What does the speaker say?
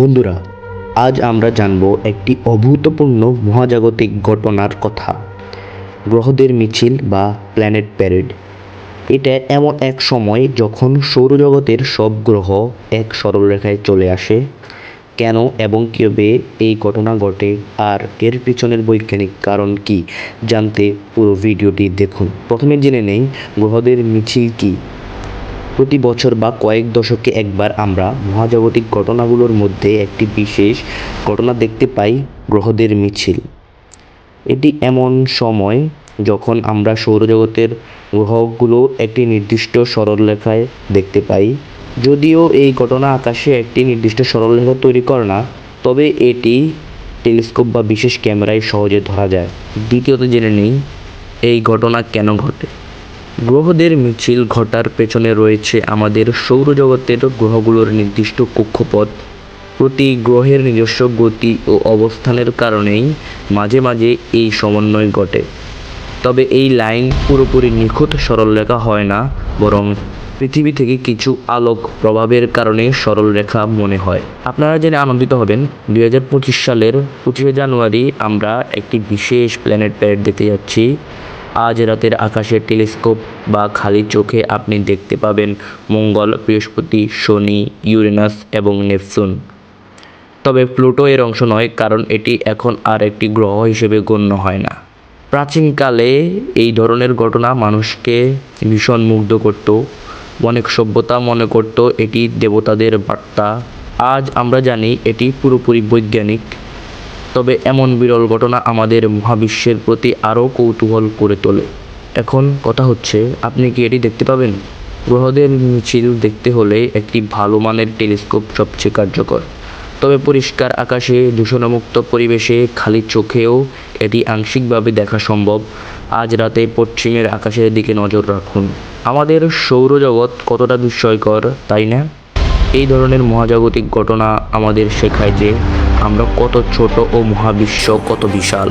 বন্ধুরা, আজ আমরা জানব একটি অভূতপূর্ণ মহাজাগতিক ঘটনার কথা। গ্রহদের মিছিল বা প্ল্যানেট প্যারেড এটা এমন এক সময় যখন সৌরজগতের সব গ্রহ এক সরলরেখায় চলে আসে। কেন এবং কীভাবে এই ঘটনা ঘটে আর এর পিছনের বৈজ্ঞানিক কারণ কি, জানতে পুরো ভিডিওটি দেখুন। প্রথমে জেনে নেই, গ্রহদের মিছিল কী? প্রতি বছর বা কয়েক দশকে একবার আমরা মহাজাগতিক ঘটনাগুলোর মধ্যে একটি বিশেষ ঘটনা দেখতে পাই, গ্রহদের মিছিল। এটি এমন সময় যখন আমরা সৌরজগতের গ্রহগুলো একটি নির্দিষ্ট সরলরেখায় দেখতে পাই। যদিও এই ঘটনা আকাশে একটি নির্দিষ্ট সরলরেখা তৈরি করে না, তবে এটি টেলিস্কোপ বা বিশেষ ক্যামেরায় সহজে ধরা যায়। দ্বিতীয়ত জেনে নিই, এই ঘটনা কেন ঘটে? গ্রহদের মিছিল ঘটার পেছনে রয়েছে আমাদের সৌরজগতের গ্রহগুলোর নির্দিষ্ট কক্ষপথ। প্রতি গ্রহের নিজস্ব গতি ও অবস্থানের কারণেই মাঝে মাঝে এই সমন্বয় ঘটে। তবে এই লাইন পুরোপুরি নিখুঁত সরলরেখা হয় না, বরং পৃথিবী থেকে কিছু আলোক প্রভাবের কারণে সরলরেখা মনে হয়। আপনারা জেনে আনন্দিত হবেন, দুই হাজার পঁচিশ সালের পঁচিশে জানুয়ারি আমরা একটি বিশেষ প্ল্যানেট প্যারেড দেখতে যাচ্ছি। আজ রাতের আকাশে টেলিস্কোপ বা খালি চোখে আপনি দেখতে পাবেন মঙ্গল, বৃহস্পতি, শনি, ইউরেনাস এবং নেপচুন। তবে প্লুটো এর অংশ নয়, কারণ এটি এখন আর একটি গ্রহ হিসেবে গণ্য হয় না। প্রাচীনকালে এই ধরনের ঘটনা মানুষকে ভীষণ মুগ্ধ করত, অনেক সভ্যতা মনে করত এটি দেবতাদের বার্তা। আজ আমরা জানি এটি পুরোপুরি বৈজ্ঞানিক তবে এমন বিরল ঘটনা আমাদের মহাবিশ্বের প্রতি আরও কৌতূহল করে তোলে। এখন কথা হচ্ছে, আপনি কি এটি দেখতে পাবেন? গ্রহদের মিছিল দেখতে হলে একটি ভালো মানের টেলিস্কোপ সবচেয়ে কার্যকর। তবে পরিষ্কার আকাশে দূষণমুক্ত পরিবেশে খালি চোখেও এটি আংশিকভাবে দেখা সম্ভব। আজ রাতে পশ্চিমের আকাশের দিকে নজর রাখুন। আমাদের সৌরজগৎ কতটা বিস্ময়কর তাই না? এই ধরনের মহাজাগতিক ঘটনা আমাদের শেখায় যে আমরা কত ছোট ও মহাবিশ্ব কত বিশাল।